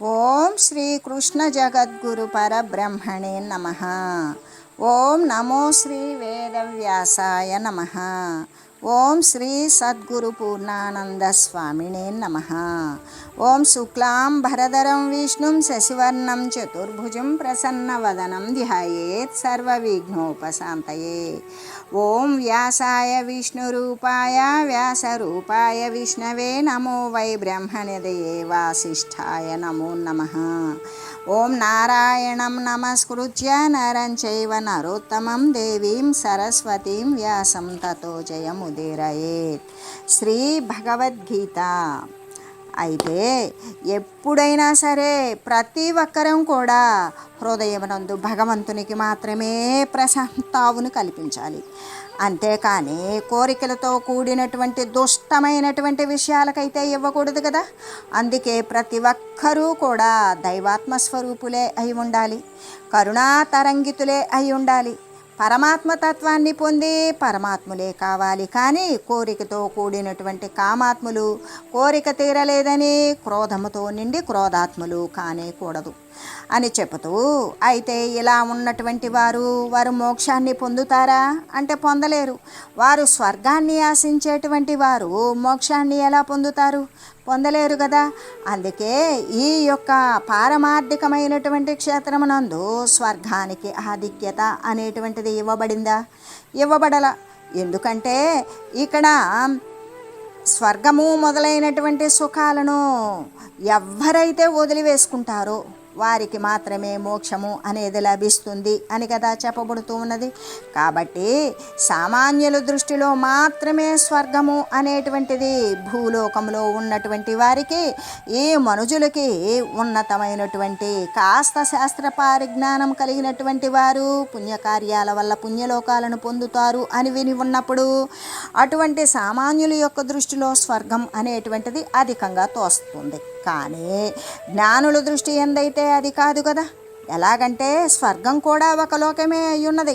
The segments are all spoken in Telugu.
ఓం శ్రీ కృష్ణ జగద్గురు పరబ్రహ్మణే నమ. ఓం నమో శ్రీ వేదవ్యాసాయ నమ. ఓం శ్రీ సద్గురు పూర్ణానంద స్వామినే నమ. ఓం శుక్లాం భరధరం విష్ణుం శశివర్ణం చతుర్భుజం ప్రసన్నవదనం ధ్యాయేత్ సర్వవిఘ్నోపశాంతయే. ఓం వ్యాసాయ విష్ణురూపాయ వ్యాసరూపాయ విష్ణవే నమో వై బ్రహ్మణ్యదయే వాసిష్ఠాయ నమో నమ. ఓం నారాయణం నమస్కృత్య నరం చైవ నరోత్తమం దేవీం సరస్వతీం వ్యాసం తతో జయముదీరయేత్. శ్రీ భగవద్గీత. అయితే ఎప్పుడైనా సరే ప్రతి ఒక్కరం కూడా హృదయమునందు భగవంతునికి మాత్రమే ప్రశాంతావును కల్పించాలి. అంతేకాని కోరికలతో కూడినటువంటి దుష్టమైనటువంటి విషయాలకైతే ఇవ్వకూడదు కదా. అందుకే ప్రతి ఒక్కరూ కూడా దైవాత్మ స్వరూపులే అయి ఉండాలి. కరుణా తరంగితులే అయి ఉండాలి. పరమాత్మ తత్వాన్ని పొంది పరమాత్ములే కావాలి. కానీ కోరికతో కూడినటువంటి కామాత్ములు కోరిక తీరలేదని క్రోధముతో నిండి క్రోధాత్ములు కానేకూడదు అని చెబుతూ అయితే ఇలా ఉన్నటువంటి వారు వారు మోక్షాన్ని పొందుతారా? అంటే పొందలేరు. వారు స్వర్గాన్ని ఆశించేటువంటి వారు మోక్షాన్ని ఎలా పొందుతారు? పొందలేరు కదా. అందుకే ఈ యొక్క పారమార్థికమైనటువంటి క్షేత్రమునందు స్వర్గానికి ఆధిక్యత అనేటువంటిది ఇవ్వబడిందా? ఇవ్వబడల. ఎందుకంటే ఇక్కడ స్వర్గము మొదలైనటువంటి సుఖాలను ఎవరైతే వదిలివేసుకుంటారో వారికి మాత్రమే మోక్షము అనేది లభిస్తుంది అని కదా చెప్పబడుతూ ఉన్నది. కాబట్టి సామాన్యుల దృష్టిలో మాత్రమే స్వర్గము అనేటువంటిది భూలోకంలో ఉన్నటువంటి వారికి ఈ మనుజులకి ఉన్నతమైనటువంటి కాస్త శాస్త్ర పరిజ్ఞానం కలిగినటువంటి వారు పుణ్యకార్యాల వల్ల పుణ్యలోకాలను పొందుతారు అని విని ఉన్నప్పుడు అటువంటి సామాన్యుల యొక్క దృష్టిలో స్వర్గం అనేటువంటిది అధికంగా తోస్తుంది. కానీ జ్ఞానుల దృష్టి ఎందైతే అది కాదు కదా? ఎలాగంటే స్వర్గం కూడా ఒక లోకమే అయ్యున్నది. ఉన్నది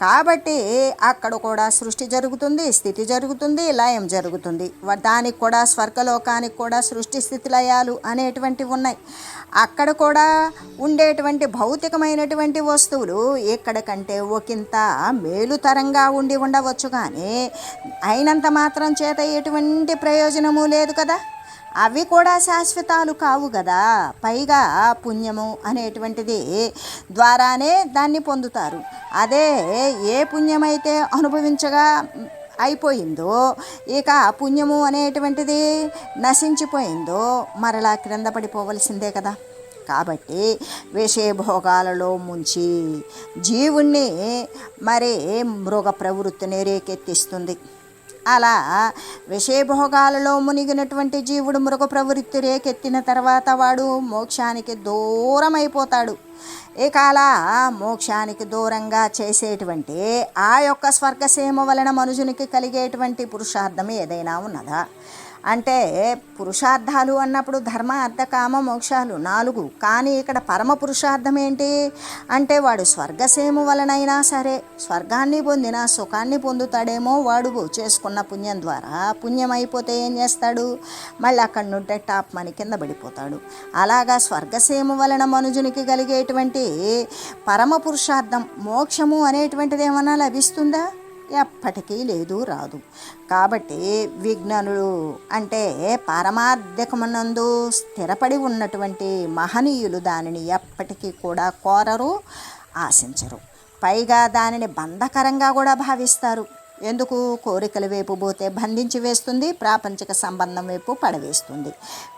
కాబట్టి అక్కడ కూడా సృష్టి జరుగుతుంది స్థితి జరుగుతుంది లయం జరుగుతుంది. దానికి కూడా స్వర్గలోకానికి కూడా సృష్టి స్థితి లయాలు అనేటువంటివి ఉన్నాయి. అక్కడ కూడా ఉండేటువంటి భౌతికమైనటువంటి వస్తువులు ఇక్కడ కంటే ఒకంత మేలుతరంగా ఉండి ఉండవచ్చు కానీ అయినంత మాత్రం చేత ఎటువంటి ప్రయోజనము లేదు కదా? అవి కూడా శాశ్వతాలు కావు కదా. పైగా పుణ్యము అనేటువంటిది ద్వారానే దాన్ని పొందుతారు. అదే ఏ పుణ్యమైతే అనుభవించగా అయిపోయిందో ఇక పుణ్యము అనేటువంటిది నశించిపోయిందో మరలా క్రింద పడిపోవలసిందే కదా. కాబట్టి విషయభోగాలలో ముంచి జీవుణ్ణి మరి మృగ ప్రవృత్తిని రేకెత్తిస్తుంది. అలా విషయభోగాలలో మునిగినటువంటి జీవుడు మృగ ప్రవృత్తి రేకెత్తిన తర్వాత వాడు మోక్షానికి దూరం అయిపోతాడు ఇక అలా మోక్షానికి దూరంగా చేసేటువంటి ఆ యొక్క స్వర్గసీమ వలన మనుషునికి కలిగేటువంటి పురుషార్థం ఏదైనా ఉన్నదా? అంటే పురుషార్థాలు అన్నప్పుడు ధర్మ అర్థ కామ మోక్షాలు నాలుగు. కానీ ఇక్కడ పరమ పురుషార్థం ఏంటి? అంటే వాడు స్వర్గసేము వలనైనా సరే స్వర్గాన్ని పొందిన సుఖాన్ని పొందుతాడేమో వాడు చేసుకున్న పుణ్యం ద్వారా. పుణ్యం అయిపోతే ఏం చేస్తాడు? మళ్ళీ అక్కడి నుండి టాప్ మని కింద పడిపోతాడు. అలాగా స్వర్గసేము వలన మనుజునికి కలిగేటువంటి పరమ పురుషార్థం మోక్షము అనేటువంటిది ఏమన్నా లభిస్తుందా? ఎప్పటికీ లేదు రాదు. కాబట్టి విజ్ఞానులు అంటే పారమార్థికమునందు స్థిరపడి ఉన్నటువంటి మహనీయులు దానిని ఎప్పటికీ కూడా కోరరు ఆశించరు. పైగా దానిని బంధకరంగా కూడా భావిస్తారు. ఎందుకు కోరికల వైపు పోతే బంధించి వేస్తుంది ప్రాపంచిక సంబంధం వైపు పడవేస్తుంది.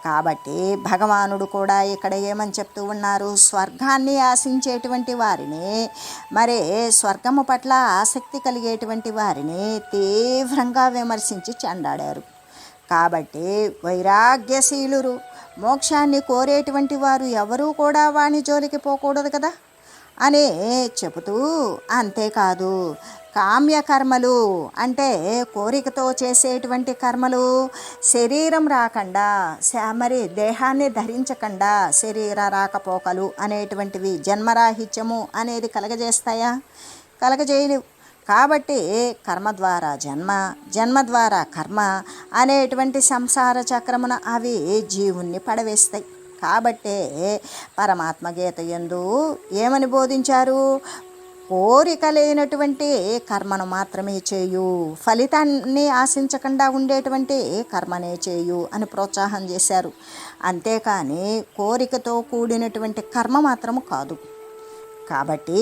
కాబట్టి భగవానుడు కూడా ఇక్కడ ఏమని చెప్తూ ఉన్నారు? స్వర్గాన్ని ఆశించేటువంటి వారిని మరే స్వర్గము పట్ల ఆసక్తి కలిగేటువంటి వారిని తీవ్రంగా విమర్శించి చెండాడారు. కాబట్టి వైరాగ్యశీలురు మోక్షాన్ని కోరేటువంటి వారు ఎవరూ కూడా వాణి జోలికి పోకూడదు కదా? అని చెబుతూ అంతేకాదు. కామ్య కర్మలు అంటే కోరికతో చేసేటువంటి కర్మలు శరీరం రాకుండా మరి దేహాన్ని ధరించకుండా శరీర రాకపోకలు అనేటువంటివి జన్మరాహిత్యము అనేది కలగజేస్తాయా? కలగజేయలేవు. కాబట్టి కర్మ ద్వారా జన్మ జన్మ ద్వారా కర్మ అనేటువంటి సంసార చక్రమున అవి జీవుణ్ణి పడవేస్తాయి. కాబట్టే పరమాత్మ గీత ఎందు ఏమని బోధించారు? కోరిక లేనటువంటి కర్మను మాత్రమే చేయు ఫలితాన్ని ఆశించకుండా ఉండేటువంటి కర్మనే చేయు అని ప్రోత్సాహం చేశారు. అంతేకాని కోరికతో కూడినటువంటి కర్మ మాత్రము కాదు. కాబట్టి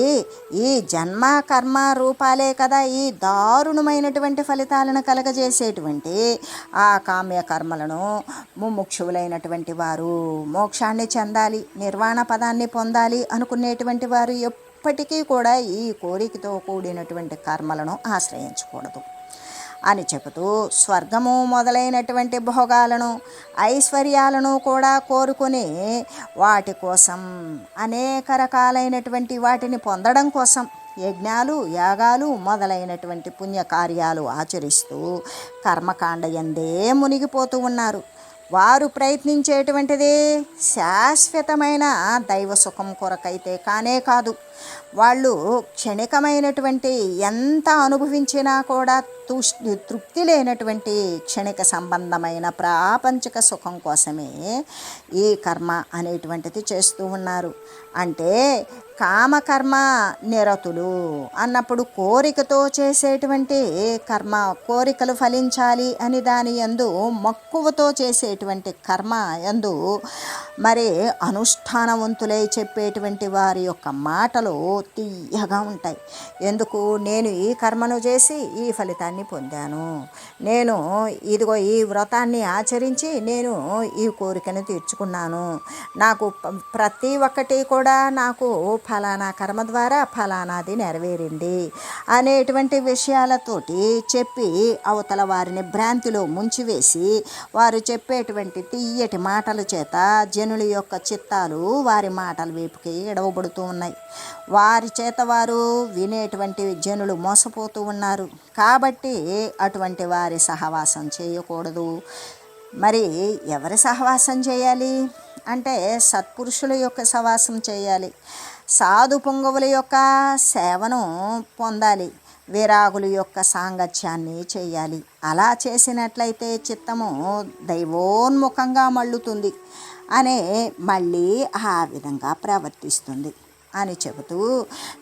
ఈ జన్మ కర్మ రూపాలే కదా ఈ దారుణమైనటువంటి ఫలితాలను కలగజేసేటువంటి ఆ కామ్య కర్మలను ముముక్షువులైనటువంటి వారు మోక్షాన్ని చెందాలి నిర్వాణ పదాన్ని పొందాలి అనుకునేటువంటి వారు ఎప్పటికీ కూడా ఈ కోరికతో కూడినటువంటి కర్మలను ఆశ్రయించకూడదు. అని చెబుతూ స్వర్గము మొదలైనటువంటి భోగాలను ఐశ్వర్యాలను కూడా కోరుకుని వాటి కోసం అనేక రకాలైనటువంటి వాటిని పొందడం కోసం యజ్ఞాలు యాగాలు మొదలైనటువంటి పుణ్యకార్యాలు ఆచరిస్తూ కర్మకాండ ఎందే మునిగిపోతూ ఉన్నారు. వారు ప్రయత్నించేటువంటిదే శాశ్వతమైన దైవ సుఖం కొరకైతే కానే కాదు. వాళ్ళు క్షణికమైనటువంటి ఎంత అనుభవించినా కూడా తుష్ తృప్తి లేనటువంటి క్షణిక సంబంధమైన ప్రాపంచిక సుఖం కోసమే ఈ కర్మ అనేటువంటిది చేస్తూ ఉన్నారు. అంటే కామకర్మ నిరతులు అన్నప్పుడు కోరికతో చేసేటువంటి కర్మ కోరికలు ఫలించాలి అని దాని ఎందు మక్కువతో చేసేటువంటి కర్మ ఎందు మరి అనుష్ఠానవంతులై చెప్పేటువంటి వారి యొక్క మాటలు తీయగా ఉంటాయి. ఎందుకు? నేను ఈ కర్మను చేసి ఈ ఫలితాన్ని పొందాను. నేను ఇదిగో ఈ వ్రతాన్ని ఆచరించి నేను ఈ కోరికను తీర్చుకున్నాను. నాకు ప్రతి ఒక్కటి కూడా కూడా నాకు ఫలానా కర్మ ద్వారా ఫలానాది నెరవేరింది అనేటువంటి విషయాలతోటి చెప్పి అవతల వారిని భ్రాంతిలో ముంచివేసి వారు చెప్పేటువంటి తీయటి మాటల చేత జనుల యొక్క చిత్తాలు వారి మాటల వైపుకి ఎడవబడుతూ ఉన్నాయి. వారి చేత వారు వినేటువంటి జనులు మోసపోతూ ఉన్నారు. కాబట్టి అటువంటి వారి సహవాసం చేయకూడదు. మరి ఎవరి సహవాసం చేయాలి? అంటే సత్పురుషుల యొక్క సవాసం చేయాలి. సాధు పొంగవుల యొక్క సేవను పొందాలి. విరాగుల యొక్క సాంగత్యాన్ని చేయాలి. అలా చేసినట్లయితే చిత్తము దైవోన్ముఖంగా మళ్ళుతుంది అనే మళ్ళీ ఆ విధంగా ప్రవర్తిస్తుంది. అని చెబుతూ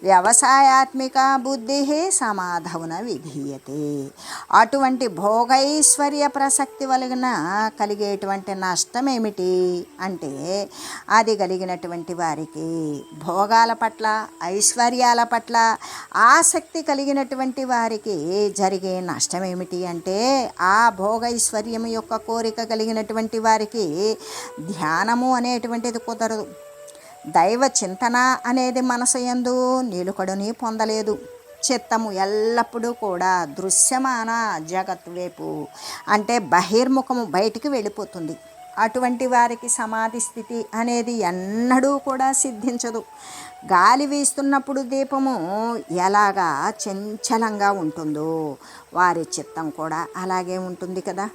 వ్యవసాయాత్మిక బుద్ధి సమాధవున విధీయతే. అటువంటి భోగైశ్వర్య ప్రసక్తి వలన కలిగేటువంటి నష్టం ఏమిటి అంటే అది కలిగినటువంటి వారికి భోగాల పట్ల ఐశ్వర్యాల పట్ల ఆసక్తి కలిగినటువంటి వారికి జరిగే నష్టం ఏమిటి అంటే ఆ భోగైశ్వర్యం యొక్క కోరిక కలిగినటువంటి వారికి ధ్యానము అనేటువంటిది కుదరదు. దైవ చింతన అనేది మనసు ఎందు నిలుకడుని పొందలేదు. చిత్తము ఎల్లప్పుడూ కూడా దృశ్యమాన జగత్ వైపు అంటే బహిర్ముఖము బయటికి వెళ్ళిపోతుంది. అటువంటి వారికి సమాధి స్థితి అనేది ఎన్నడూ కూడా సిద్ధించదు. గాలి వీస్తున్నప్పుడు దీపము ఎలాగా చంచలంగా ఉంటుందో వారి చిత్తం కూడా అలాగే ఉంటుంది కదా.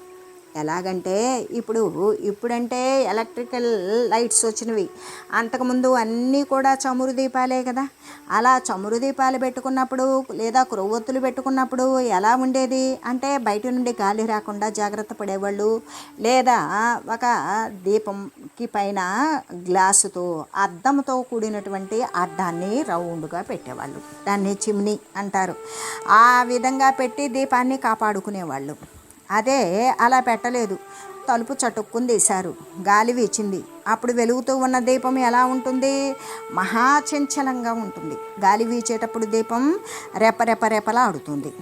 ఎలాగంటే ఇప్పుడు ఇప్పుడంటే ఎలక్ట్రికల్ లైట్స్ వచ్చినవి. అంతకుముందు అన్నీ కూడా చమురు దీపాలే కదా. అలా చమురు దీపాలు పెట్టుకున్నప్పుడు లేదా క్రొవ్వొత్తులు పెట్టుకున్నప్పుడు ఎలా ఉండేది? అంటే బయట నుండి గాలి రాకుండా జాగ్రత్త పడేవాళ్ళు. లేదా ఒక దీపంకి పైన గ్లాసుతో అద్దంతో కూడినటువంటి అద్దాన్ని రౌండ్గా పెట్టేవాళ్ళు. దాన్ని చిమ్ని అంటారు. ఆ విధంగా పెట్టి దీపాన్ని కాపాడుకునేవాళ్ళు. అదే అలా పెట్టలేదు. తలుపు చటుక్కుని తీశారు. గాలి వీచింది. అప్పుడు వెలుగుతూ ఉన్న దీపం ఎలా ఉంటుంది? మహాచంచలంగా ఉంటుంది. గాలి వీచేటప్పుడు దీపం రెపరెప రెపలాడుతుంది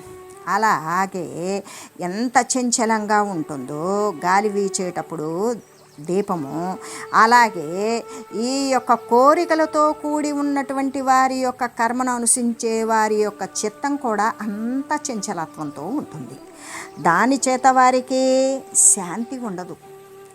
అలాగే ఎంత చంచలంగా ఉంటుందో గాలి వీచేటప్పుడు దీపము. అలాగే ఈ యొక్క కోరికలతో కూడి ఉన్నటువంటి వారి యొక్క కర్మను అనుసరించే వారి యొక్క చిత్తం కూడా అంత చంచలత్వంతో ఉంటుంది. దాని చేత వారికి శాంతి ఉండదు.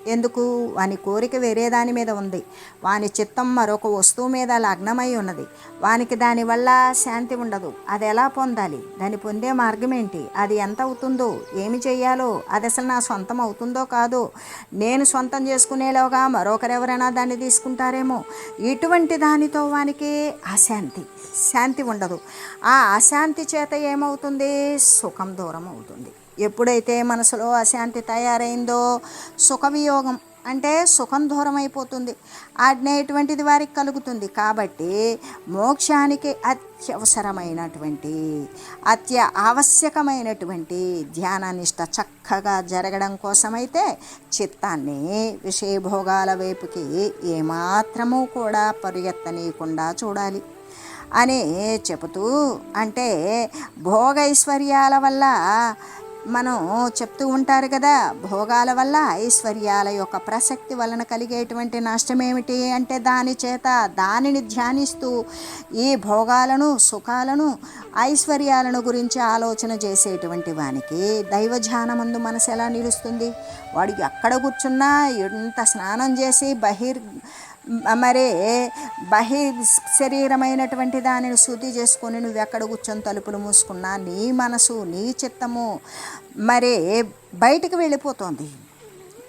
ఎందుకు? వాని కోరిక వేరే దాని మీద ఉంది. వాని చిత్తం మరొక వస్తువు మీద లగ్నమై ఉన్నది. వానికి దానివల్ల శాంతి ఉండదు. అది ఎలా పొందాలి? దాన్ని పొందే మార్గం ఏంటి? అది ఎంత అవుతుందో? ఏమి చేయాలో? అది అసలు నా సొంతం అవుతుందో కాదో? నేను సొంతం చేసుకునేలోగా మరొకరెవరైనా దాన్ని తీసుకుంటారేమో? ఇటువంటి దానితో వానికి అశాంతి శాంతి ఉండదు. ఆ అశాంతి చేత ఏమవుతుంది? సుఖం దూరం అవుతుంది. ఎప్పుడైతే మనసులో అశాంతి తయారైందో సుఖవియోగం అంటే సుఖం దూరం అయిపోతుంది అనేటువంటిది వారికి కలుగుతుంది. కాబట్టి మోక్షానికి అత్యవసరమైనటువంటి అత్య ఆవశ్యకమైనటువంటి ధ్యాననిష్ట చక్కగా జరగడం కోసమైతే చిత్తాన్ని విషయభోగాల వైపుకి ఏమాత్రము కూడా పరిగెత్తనీయకుండా చూడాలి. అని చెబుతూ అంటే భోగైశ్వర్యాల వల్ల మనం చెప్తూ ఉంటారు కదా భోగాల వల్ల ఐశ్వర్యాల యొక్క ప్రసక్తి వలన కలిగేటువంటి నష్టమేమిటి అంటే దాని చేత దానిని ధ్యానిస్తూ ఈ భోగాలను సుఖాలను ఐశ్వర్యాలను గురించి ఆలోచన చేసేటువంటి వానికి దైవ మనసు ఎలా నిలుస్తుంది? వాడు ఎక్కడ కూర్చున్నా ఎంత స్నానం చేసి బహిర్ మరి బహి శరీరమైనటువంటి దానిని శుద్ధి చేసుకొని నువ్వు ఎక్కడ కూర్చొని తలుపులు మూసుకున్నా నీ మనసు నీ చిత్తము మరి బయటికి వెళ్ళిపోతుంది.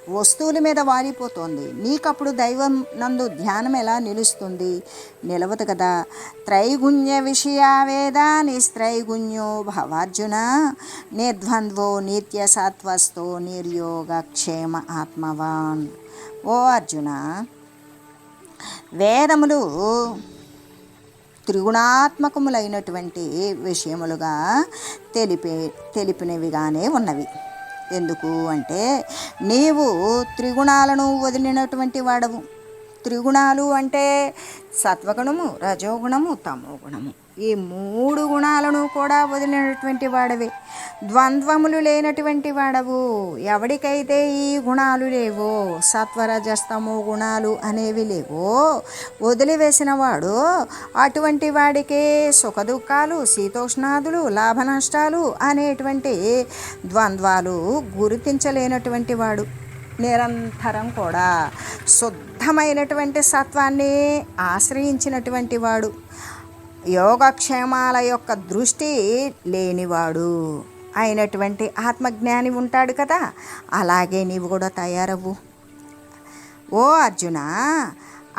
వస్తువుల మీద వాలిపోతుంది. నీకప్పుడు దైవం నందు ధ్యానం ఎలా నిలుస్తుంది? నిలవదు కదా. త్రైగుణ్య విషయావేద నిస్త్రైగుణ్యో భవార్జున నిర్ద్వంద్వో నిత్య సత్వస్తో నిర్యోగ క్షేమ ఆత్మవాన్. ఓ అర్జున వేదములు త్రిగుణాత్మకములైనటువంటి విషయములుగా తెలిపే తెలిపినవిగానే ఉన్నవి. ఎందుకు అంటే నీవు త్రిగుణాలను వదిలినటువంటి వాడవు. త్రిగుణాలు అంటే సత్వగుణము రజోగుణము తమో గుణము ఈ మూడు గుణాలను కూడా వదిలినటువంటి వాడవి. ద్వంద్వములు లేనటువంటి వాడవు. ఎవడికైతే ఈ గుణాలు లేవో సత్వరజస్తము గుణాలు అనేవి లేవో వదిలివేసిన వాడు అటువంటి వాడికే సుఖదుఖాలు శీతోష్ణాదులు లాభ నష్టాలు అనేటువంటి ద్వంద్వాలు గుర్తించలేనటువంటి వాడు. నిరంతరం కూడా శుద్ధమైనటువంటి సత్వాన్ని ఆశ్రయించినటువంటి వాడు. యోగక్షేమాల యొక్క దృష్టి లేనివాడు. అయినటువంటి ఆత్మజ్ఞాని ఉంటాడు కదా అలాగే నీవు కూడా తయారవ్వు. ఓ అర్జున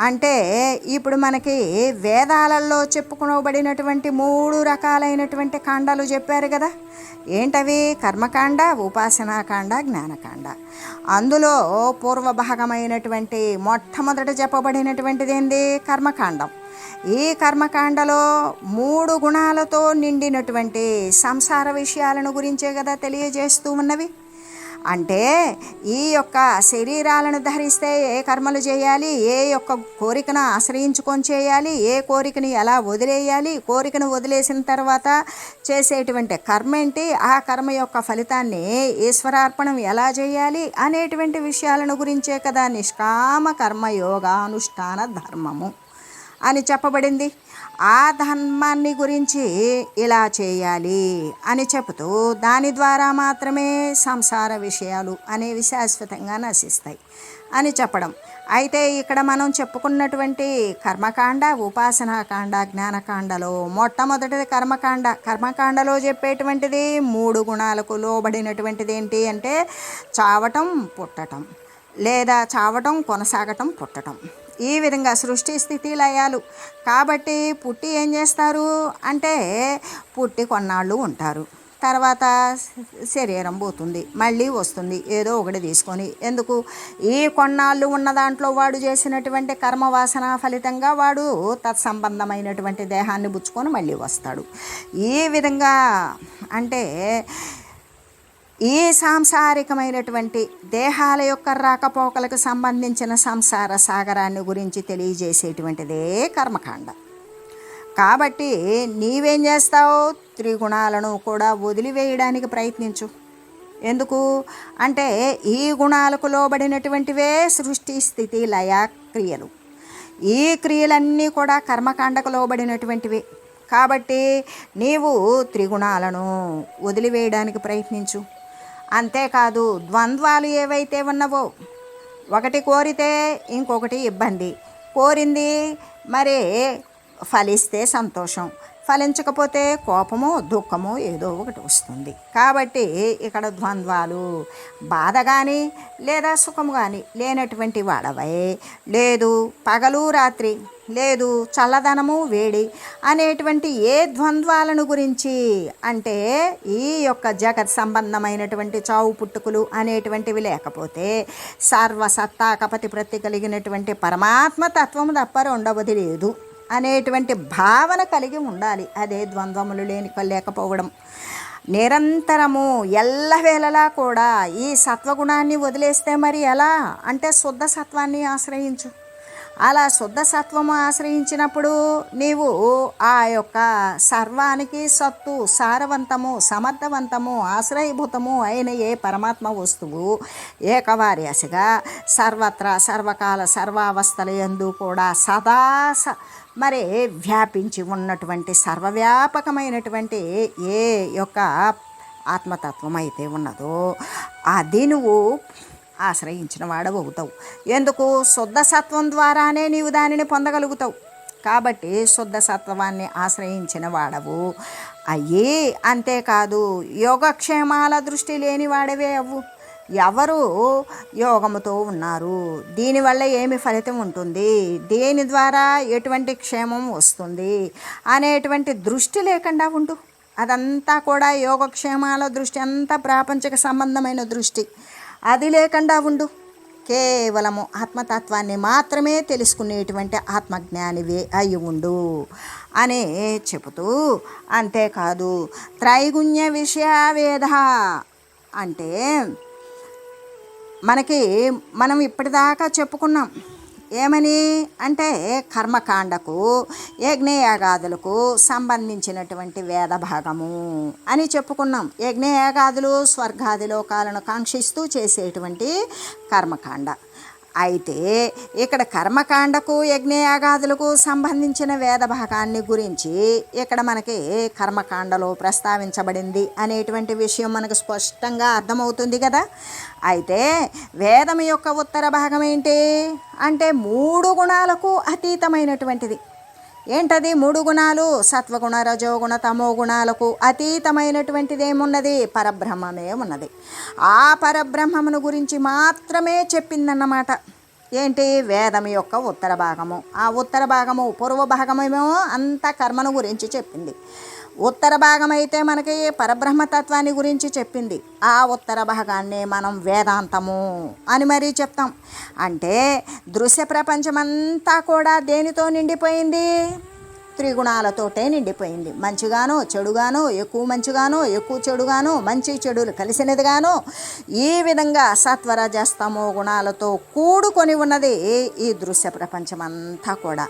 అంటే ఇప్పుడు మనకి వేదాలలో చెప్పుకోబడినటువంటి మూడు రకాలైనటువంటి కాండాలు చెప్పారు కదా. ఏంటవి? కర్మకాండ ఉపాసనాకాండ జ్ఞానకాండ. అందులో పూర్వభాగమైనటువంటి మొట్టమొదట చెప్పబడినటువంటిది ఏంది? కర్మకాండం. ఈ కర్మకాండలో మూడు గుణాలతో నిండినటువంటి సంసార విషయాలను గురించే కదా తెలియజేస్తూ ఉన్నవి. అంటే ఈ యొక్క శరీరాలను ధరిస్తే ఏ కర్మలు చేయాలి ఏ యొక్క కోరికను ఆశ్రయించుకొని చేయాలి ఏ కోరికని ఎలా వదిలేయాలి కోరికను వదిలేసిన తర్వాత చేసేటువంటి కర్మ ఏంటి ఆ కర్మ యొక్క ఫలితాన్ని ఈశ్వరార్పణం ఎలా చేయాలి అనేటువంటి విషయాలను గురించే కదా నిష్కామ కర్మయోగానుష్ఠాన ధర్మము. అని చెప్పబడింది. ఆ ధర్మాన్ని గురించి ఇలా చేయాలి అని చెబుతూ దాని ద్వారా మాత్రమే సంసార విషయాలు అనేవి శాశ్వతంగా నశిస్తాయి అని చెప్పడం. అయితే ఇక్కడ మనం చెప్పుకున్నటువంటి కర్మకాండ ఉపాసనాకాండ జ్ఞానకాండలో మొట్టమొదటిది కర్మకాండ. కర్మకాండలో చెప్పేటువంటిది మూడు గుణాలకు లోబడినటువంటిది ఏంటి అంటే చావటం పుట్టటం లేదా చావటం కొనసాగటం పుట్టటం. ఈ విధంగా సృష్టి స్థితి లయాలు కాబట్టి పుట్టి ఏం చేస్తారు? అంటే పుట్టి కొన్నాళ్ళు ఉంటారు. తర్వాత శరీరం పోతుంది మళ్ళీ వస్తుంది ఏదో ఒకటి తీసుకొని. ఎందుకు? ఈ కొన్నాళ్ళు ఉన్న దాంట్లో వాడు చేసినటువంటి కర్మవాసన ఫలితంగా వాడు తత్సంబంధమైనటువంటి దేహాన్ని పుచ్చుకొని మళ్ళీ వస్తాడు. ఈ విధంగా అంటే ఈ సాంసారికమైనటువంటి దేహాల యొక్క రాకపోకలకు సంబంధించిన సంసార సాగరాన్ని గురించి తెలియజేసేటువంటిదే కర్మకాండ. కాబట్టి నీవేం చేస్తావు త్రిగుణాలను కూడా వదిలివేయడానికి ప్రయత్నించు. ఎందుకు? అంటే ఈ గుణాలకు లోబడినటువంటివే సృష్టి స్థితి లయ క్రియలు. ఈ క్రియలన్నీ కూడా కర్మకాండకు లోబడినటువంటివి. కాబట్టి నీవు త్రిగుణాలను వదిలివేయడానికి ప్రయత్నించు. అంతేకాదు ద్వంద్వాలు ఏవైతే ఉన్నవో ఒకటి కోరితే ఇంకొకటి ఇబ్బంది. కోరింది మరి ఫలిస్తే సంతోషం. ఫలించకపోతే కోపము దుఃఖము ఏదో ఒకటి వస్తుంది. కాబట్టి ఇక్కడ ద్వంద్వాలు బాధ కానీ లేదా సుఖము కానీ లేనటువంటి వాడవై. లేదు పగలు రాత్రి లేదు చల్లదనము వేడి అనేటువంటి ఏ ద్వంద్వాలను గురించి అంటే ఈ యొక్క జగత్ సంబంధమైనటువంటి చావు పుట్టుకులు అనేటువంటివి లేకపోతే సర్వసత్తాకపతి ప్రతి కలిగినటువంటి పరమాత్మ తత్వము తప్ప రెండవది లేదు. అనేటువంటి భావన కలిగి ఉండాలి. అదే ద్వంద్వములు లేని లేకపోవడం. నిరంతరము ఎల్లవేళలా కూడా ఈ సత్వగుణాన్ని వదిలేస్తే మరి ఎలా? అంటే శుద్ధ సత్వాన్ని ఆశ్రయించు. అలా శుద్ధ సత్వము ఆశ్రయించినప్పుడు నీవు ఆ యొక్క సర్వానికి సత్తు సారవంతము సమర్థవంతము ఆశ్రయభూతము అయిన ఏ పరమాత్మ వస్తువు ఏకవార్యాసిగా సర్వత్రా సర్వకాల సర్వావస్థల యందు కూడా సదా స మరి వ్యాపించి ఉన్నటువంటి సర్వవ్యాపకమైనటువంటి ఏ యొక్క ఆత్మతత్వం అయితే ఉన్నదో అది నువ్వు ఆశ్రయించిన వాడవవుతావు ఎందుకు? శుద్ధ సత్వం ద్వారానే నీవు దానిని పొందగలుగుతావు. కాబట్టి శుద్ధ సత్వాన్ని ఆశ్రయించిన వాడవు. అయ్యి అంతేకాదు యోగక్షేమాల దృష్టి లేని వాడవే అవ్వు. ఎవరు యోగముతో ఉన్నారు? దీనివల్ల ఏమి ఫలితం ఉంటుంది? దేని ద్వారా ఎటువంటి క్షేమం వస్తుంది? అనేటువంటి దృష్టి లేకుండా ఉండు. అదంతా కూడా యోగక్షేమాల దృష్టి అంతా ప్రాపంచిక సంబంధమైన దృష్టి. అది లేకుండా ఉండు. కేవలము ఆత్మతత్వాన్ని మాత్రమే తెలుసుకునేటువంటి ఆత్మజ్ఞానివే అయి ఉండు అని చెబుతూ అంతేకాదు త్రైగుణ్య విషయావేద అంటే మనకి మనం ఇప్పటిదాకా చెప్పుకున్నాం. ఏమని? అంటే కర్మకాండకు యజ్ఞయాగాదులకు సంబంధించినటువంటి వేద భాగము అని చెప్పుకున్నాం. యజ్ఞయాగాదులు స్వర్గాది లోకాలను కాంక్షిస్తూ చేసేటువంటి కర్మకాండ. అయితే ఇక్కడ కర్మకాండకు యజ్ఞయాగాదులకు సంబంధించిన వేద భాగాన్ని గురించి ఇక్కడ మనకి కర్మకాండలో ప్రస్తావించబడింది అనేటువంటి విషయం మనకు స్పష్టంగా అర్థమవుతుంది కదా. అయితే వేదం యొక్క ఉత్తర భాగం ఏంటి? అంటే మూడు గుణాలకు అతీతమైనటువంటిది. ఏంటది? మూడు గుణాలు. సత్వగుణ రజోగుణ తమో గుణాలకు అతీతమైనటువంటిది ఏమున్నది పరబ్రహ్మమే ఉన్నది. ఆ పరబ్రహ్మమును గురించి మాత్రమే చెప్పిందన్నమాట. ఏంటి? వేదం యొక్క ఉత్తర భాగము. ఆ ఉత్తర భాగము పూర్వ భాగమేమో అంత కర్మను గురించి చెప్పింది. ఉత్తర భాగం అయితే మనకి పరబ్రహ్మతత్వాన్ని గురించి చెప్పింది. ఆ ఉత్తర భాగాన్ని మనం వేదాంతము అని మరీ చెప్తాం. అంటే దృశ్య ప్రపంచమంతా కూడా దేనితో నిండిపోయింది? త్రిగుణాలతోటే నిండిపోయింది. మంచిగానో చెడుగానో ఎక్కువ మంచిగానో ఎక్కువ చెడుగానో మంచి చెడులు కలిసినదిగానో ఈ విధంగా సత్వరజస్తమో గుణాలతో కూడుకొని ఉన్నది ఈ దృశ్య ప్రపంచమంతా కూడా.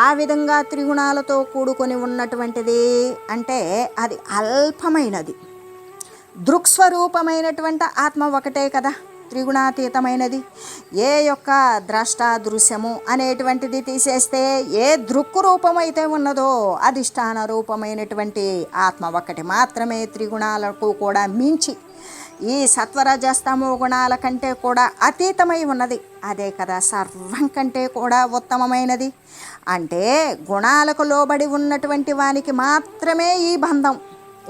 ఆ విధంగా త్రిగుణాలతో కూడుకొని ఉన్నటువంటిది అంటే అది అల్పమైనది. దృక్స్వరూపమైనటువంటి ఆత్మ ఒకటే కదా త్రిగుణాతీతమైనది. ఏ యొక్క ద్రష్ట దృశ్యము అనేటువంటిది తీసేస్తే ఏ దృక్కు రూపమైతే ఉన్నదో అధిష్టాన రూపమైనటువంటి ఆత్మ ఒకటి మాత్రమే త్రిగుణాలకు కూడా మించి ఈ సత్వరజస్తమో గుణాల కంటే కూడా అతీతమై ఉన్నది. అదే కదా సర్వం కంటే కూడా ఉత్తమమైనది. అంటే గుణాలకు లోబడి ఉన్నటువంటి వానికి మాత్రమే ఈ బంధం.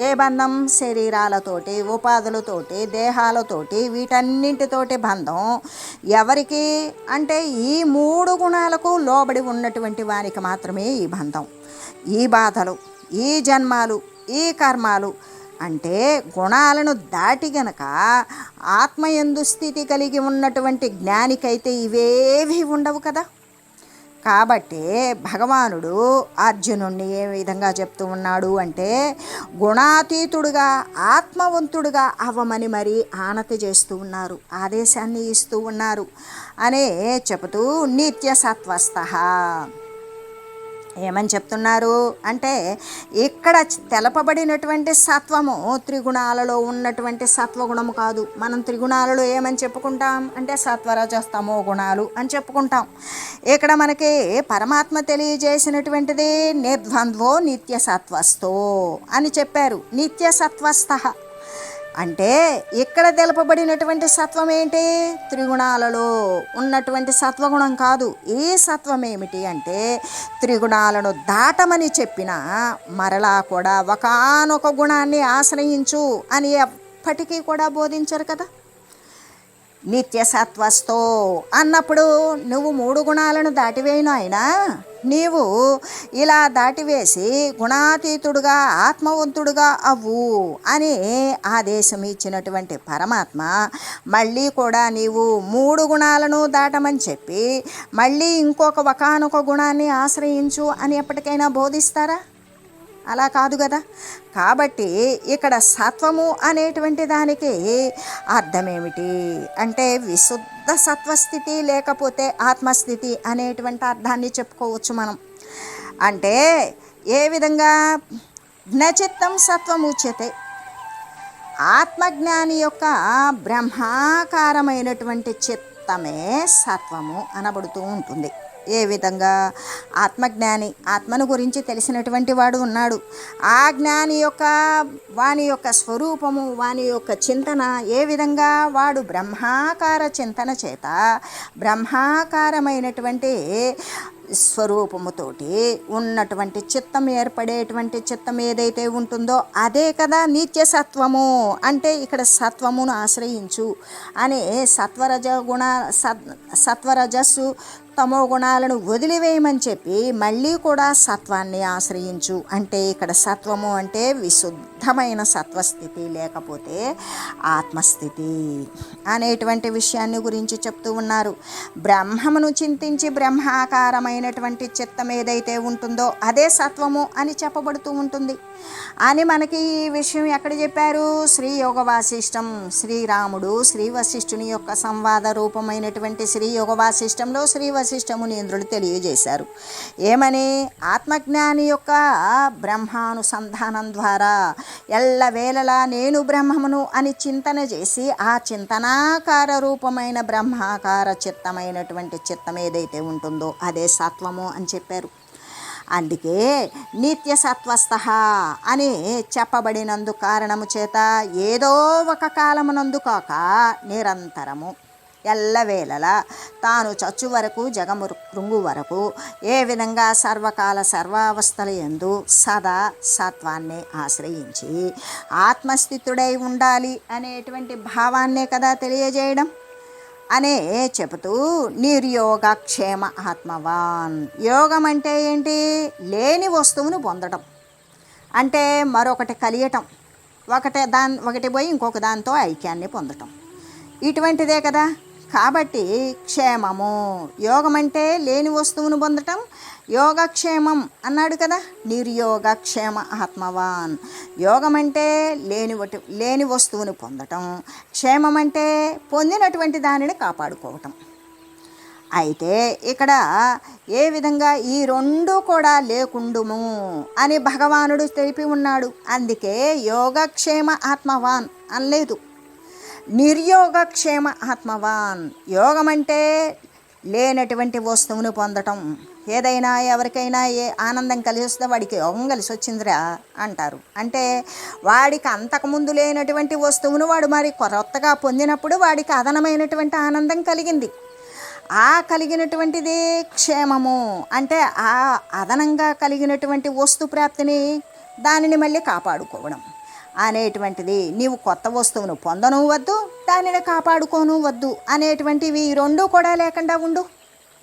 ఏ బంధం? శరీరాలతోటి ఉపాధులతోటి దేహాలతోటి వీటన్నింటితోటి బంధం. ఎవరికి? అంటే ఈ మూడు గుణాలకు లోబడి ఉన్నటువంటి వారికి మాత్రమే ఈ బంధం. ఈ బాధలు ఈ జన్మాలు ఈ కర్మాలు అంటే గుణాలను దాటి గనక ఆత్మయందు స్థితి కలిగి ఉన్నటువంటి జ్ఞానికైతే ఇవేవి ఉండవు కదా. కాబట్టి భగవానుడు అర్జునుడిని ఏ విధంగా చెప్తూ ఉన్నాడు అంటే గుణాతీతుడుగా ఆత్మవంతుడుగా అవ్వమని మరి ఆనతి చేస్తూ ఉన్నారు ఆదేశాన్ని ఇస్తూ ఉన్నారు అనే చెబుతూ నిత్యసత్వస్థ ఏమని చెప్తున్నారు? అంటే ఇక్కడ తెలపబడినటువంటి సత్వము త్రిగుణాలలో ఉన్నటువంటి సత్వగుణము కాదు. మనం త్రిగుణాలలో ఏమని చెప్పుకుంటాం? అంటే సత్వరజస్తమో గుణాలు అని చెప్పుకుంటాం. ఇక్కడ మనకి పరమాత్మ తెలియజేసినటువంటిది నిర్ద్వంద్వో నిత్య సత్వస్థో అని చెప్పారు. నిత్య సత్వస్థ అంటే ఇక్కడ తెలుపబడినటువంటి సత్వం ఏంటి? త్రిగుణాలలో ఉన్నటువంటి సత్వగుణం కాదు. ఈ సత్వం ఏమిటి అంటే త్రిగుణాలను దాటమని చెప్పిన మరలా కూడా ఒకానొక గుణాన్ని ఆశ్రయించు అని ఎప్పటికీ కూడా బోధించరు కదా. నిత్య సత్వస్తో అన్నప్పుడు నువ్వు మూడు గుణాలను దాటివేయను అయినా నీవు ఇలా దాటివేసి గుణాతీతుడుగా ఆత్మవంతుడుగా అవ్వు అని ఆదేశం ఇచ్చినటువంటి పరమాత్మ మళ్ళీ కూడా నీవు మూడు గుణాలను దాటమని చెప్పి మళ్ళీ ఇంకొక ఒకానొక గుణాన్ని ఆశ్రయించు అని ఎప్పటికైనా బోధిస్తారా? అలా కాదు కదా? కాబట్టి ఇక్కడ సత్వము అనేటువంటి దానికి అర్థమేమిటి? అంటే విశుద్ధ సత్వస్థితి లేకపోతే ఆత్మస్థితి అనేటువంటి అర్థాన్ని చెప్పుకోవచ్చు మనం. అంటే ఏ విధంగా? జ్ఞచిత్తం సత్వముచ్యతే ఆత్మజ్ఞాని యొక్క బ్రహ్మాకారమైనటువంటి చిత్తమే సత్వము అనబడుతూ ఉంటుంది. ఏ విధంగా? ఆత్మజ్ఞాని ఆత్మను గురించి తెలిసినటువంటి వాడు ఉన్నాడు. ఆ జ్ఞాని యొక్క వాని యొక్క స్వరూపము వాని యొక్క చింతన ఏ విధంగా? వాడు బ్రహ్మాకార చింతన చేత బ్రహ్మాకారమైనటువంటి స్వరూపముతోటి ఉన్నటువంటి చిత్తం ఏర్పడేటువంటి చిత్తం ఏదైతే ఉంటుందో అదే కదా నిత్య సత్వము అంటే ఇక్కడ సత్వమును ఆశ్రయించు అనే సత్వరజ గుణ సత్ సత్వరజస్సు తమో గుణాలను వదిలివేయమని చెప్పి మళ్ళీ కూడా సత్వాన్ని ఆశ్రయించు. అంటే ఇక్కడ సత్వము అంటే విశుద్ధమైన సత్వస్థితి లేకపోతే ఆత్మస్థితి అనేటువంటి విషయాన్ని గురించి చెప్తూ ఉన్నారు. బ్రహ్మమును చింతించి బ్రహ్మాకారమైనటువంటి చిత్తం ఏదైతే ఉంటుందో అదే సత్వము అని చెప్పబడుతూ ఉంటుంది. అని మనకి ఈ విషయం ఎక్కడ చెప్పారు? శ్రీ యోగ వాసిష్టం శ్రీరాముడు శ్రీ వశిష్ఠుని యొక్క సంవాద రూపమైనటువంటి శ్రీ యోగ వాసిష్టంలో శ్రీ వశిష్ఠముని ఇంద్రుడు తెలియజేశారు. ఏమని? ఆత్మజ్ఞాని యొక్క బ్రహ్మానుసంధానం ద్వారా ఎల్లవేళలా నేను బ్రహ్మమును అని చింతన చేసి ఆ చింతనాకార రూపమైన బ్రహ్మాకార చిత్తమైనటువంటి చిత్తం ఏదైతే ఉంటుందో అదే సత్వము అని చెప్పారు. అందుకే నిత్య సత్వస్థ అని చెప్పబడినందు కారణము చేత ఏదో ఒక కాలమునందు కాక నిరంతరము ఎల్లవేళలా తాను చచ్చు వరకు జగము కృంగు వరకు. ఏ విధంగా సర్వకాల సర్వావస్థల ఎందు సదా సత్వాన్ని ఆశ్రయించి ఆత్మస్థితుడై ఉండాలి అనేటువంటి భావాన్నే కదా తెలియజేయడం? అనే చెబుతూ నిర్యోగక్షేమ ఆత్మవాన్. యోగం అంటే ఏంటి? లేని వస్తువును పొందడం అంటే మరొకటి కలియటం. ఒకటి దాని ఒకటి పోయి ఇంకొక దాంతో ఐక్యాన్ని పొందటం. ఇటువంటిదే కదా. కాబట్టి క్షేమము. యోగం అంటే లేని వస్తువును పొందటం యోగక్షేమం అన్నాడు కదా. నిర్యోగక్షేమ ఆత్మవాన్. యోగం అంటే లేని వటి లేని వస్తువును పొందటం. క్షేమం అంటే పొందినటువంటి దానిని కాపాడుకోవటం. అయితే ఇక్కడ ఏ విధంగా ఈ రెండు కూడా లేకుండుము అని భగవానుడు తెలిపి ఉన్నాడు. అందుకే యోగక్షేమ ఆత్మవాన్ అనలేదు. నిర్యోగక్షేమ ఆత్మవాన్. యోగం అంటే లేనటువంటి వస్తువును పొందటం. ఏదైనా ఎవరికైనా ఏ ఆనందం కలిసి వస్తే వాడికి యోగం కలిసి వచ్చిందిరా అంటారు. అంటే వాడికి అంతకుముందు లేనటువంటి వస్తువును వాడు మరి కొత్తగా పొందినప్పుడు వాడికి అదనమైనటువంటి ఆనందం కలిగింది. ఆ కలిగినటువంటిది క్షేమము. అంటే ఆ అదనంగా కలిగినటువంటి వస్తు ప్రాప్తిని దానిని మళ్ళీ కాపాడుకోవడం. అనేటువంటిది నీవు కొత్త వస్తువును పొందను వద్దు దానిని కాపాడుకోను వద్దు అనేటువంటివి ఈ రెండూ కూడా లేకుండా ఉండు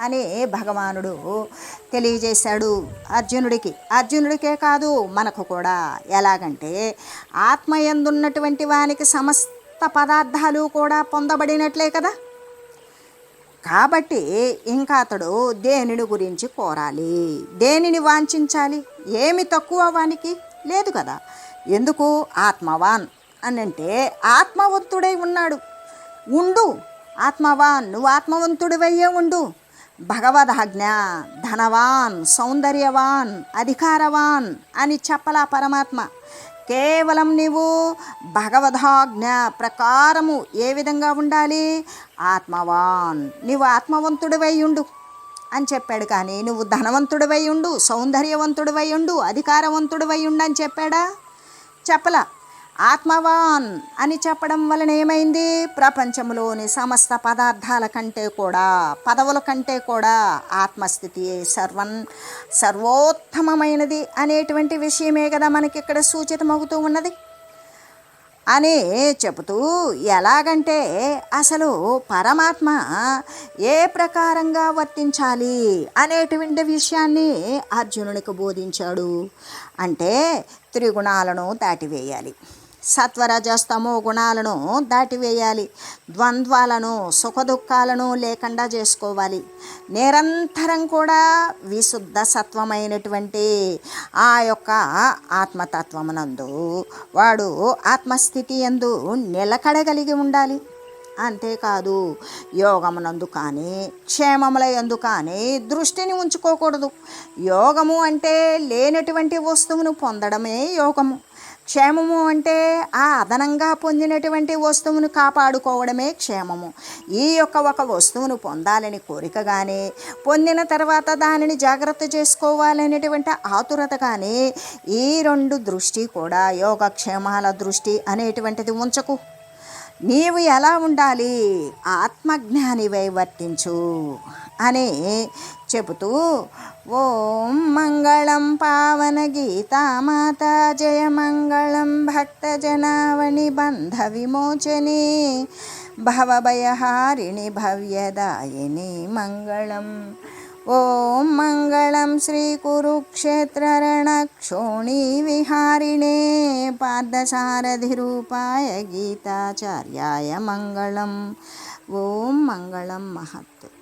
అని భగవానుడు తెలియజేశాడు అర్జునుడికి. అర్జునుడికే కాదు మనకు కూడా. ఎలాగంటే ఆత్మయందున్నటువంటి వానికి సమస్త పదార్థాలు కూడా పొందబడినట్లే కదా. కాబట్టి ఇంకా అతడు దేనిని గురించి కోరాలి? దేనిని వాంఛించాలి? ఏమి తక్కువ వానికి? లేదు కదా. ఎందుకు? ఆత్మవాన్. అని అంటే ఆత్మవంతుడై ఉన్నాడు. ఉండు. ఆత్మవాన్ నువ్వు ఆత్మవంతుడివయ్యే ఉండు. భగవదాజ్ఞ ధనవాన్ సౌందర్యవాన్ అధికారవాన్ అని చెప్పలా పరమాత్మ. కేవలం నీవు భగవదాజ్ఞ ప్రకారము ఏ విధంగా ఉండాలి? ఆత్మవాన్ నీవు ఆత్మవంతుడివై ఉండు అని చెప్పాడు కానీ నువ్వు ధనవంతుడివై ఉండు సౌందర్యవంతుడివై ఉండు అధికారవంతుడివై ఉండు అని చెప్పాడా? చెప్పలా. ఆత్మవాన్ అని చెప్పడం వలన ఏమైంది? ప్రపంచంలోని సమస్త పదార్థాల కంటే కూడా పదవుల కంటే కూడా ఆత్మస్థితి సర్వం సర్వోత్తమమైనది అనేటువంటి విషయమే కదా మనకి ఇక్కడ సూచితమవుతూ ఉన్నది. అని చెబుతూ ఎలాగంటే అసలు పరమాత్మ ఏ ప్రకారంగా వర్తించాలి అనేటువంటి విషయాన్ని అర్జునునికి బోధించాడు. అంటే త్రిగుణాలను దాటివేయాలి. సత్వరజస్తమో గుణాలను దాటివేయాలి. ద్వంద్వాలను సుఖదుఖాలను లేకుండా చేసుకోవాలి. నిరంతరం కూడా విశుద్ధ సత్వమైనటువంటి ఆ యొక్క ఆత్మతత్వమునందు వాడు ఆత్మస్థితి ఎందు నిలకడగలిగి ఉండాలి. అంతేకాదు యోగమునందు కానీ క్షేమముల ఎందు కానీ దృష్టిని ఉంచుకోకూడదు. యోగము అంటే లేనటువంటి వస్తువును పొందడమే యోగము. క్షేమము అంటే ఆ అదనంగా పొందినటువంటి వస్తువును కాపాడుకోవడమే క్షేమము. ఈ యొక్క ఒక వస్తువును పొందాలని కోరిక కానీ పొందిన తర్వాత దానిని జాగ్రత్త చేసుకోవాలనేటువంటి ఆతురత కానీ ఈ రెండు దృష్టి కూడా యోగక్షేమాల దృష్టి అనేటువంటిది ఉంచకు. నీవు ఎలా ఉండాలి? ఆత్మజ్ఞానివై వర్తించు అని చెబుతూ ఓం మంగళం పావన గీతామాత జయ మంగళం భక్తజనావని బంధ విమోచని భవభయహారిణి భవ్యదాయిని మంగళం. ఓం మంగళం శ్రీకురుక్షేత్రరణక్షోణీ విహారిణే పార్థసారథిరూపాయ గీతాచార్యాయ మంగళం. ఓం మంగళం మహత్